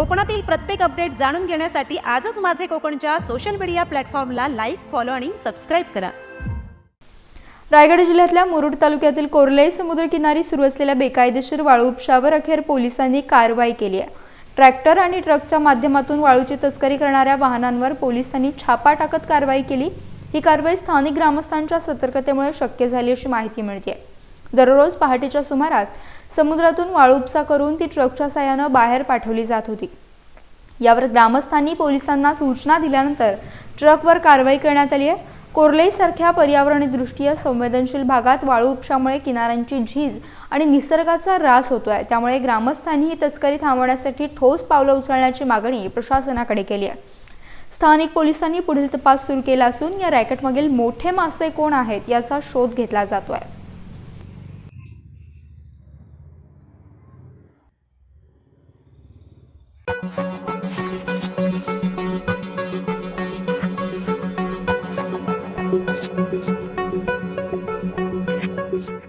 कोकणातील प्रत्येक अपडेट जाणून घेण्यासाठी आजच माझे कोकणच्या सोशल मीडिया प्लॅटफॉर्मला लाईक फॉलो आणि सबस्क्राईब करा. रायगड जिल्ह्यातल्या मुरुड तालुक्यातील कोर्ले समुद्रकिनारी सुरू असलेल्या बेकायदेशीर वाळू उपशावर अखेर पोलिसांनी कारवाई केली आहे. ट्रॅक्टर आणि ट्रकच्या माध्यमातून वाळूची तस्करी करणाऱ्या वाहनांवर पोलिसांनी छापा टाकत कारवाई केली. ही कारवाई स्थानिक ग्रामस्थांच्या सतर्कतेमुळे शक्य झाली अशी माहिती मिळते दररोज पहाटेच्या सुमारास समुद्रातून वाळूपसा करून ती ट्रकच्या साह्यानं बाहेर पाठवली जात होती. यावर ग्रामस्थांनी पोलिसांना सूचना दिल्यानंतर ट्रकवर कारवाई करण्यात आली आहे कोर्लेईसारख्या पर्यावरणीयदृष्ट्या संवेदनशील भागात वाळू उपशामुळे किनाऱ्यांची झीज आणि निसर्गाचा ऱ्हास होतो आहे त्यामुळे ग्रामस्थांनी ही तस्करी थांबवण्यासाठी ठोस पावलं उचलण्याची मागणी प्रशासनाकडे केली आहे. स्थानिक पोलिसांनी पुढील तपास सुरू केला असून या रॅकेटमागील मोठे मासे कोण आहेत याचा शोध घेतला जातो आहे Thank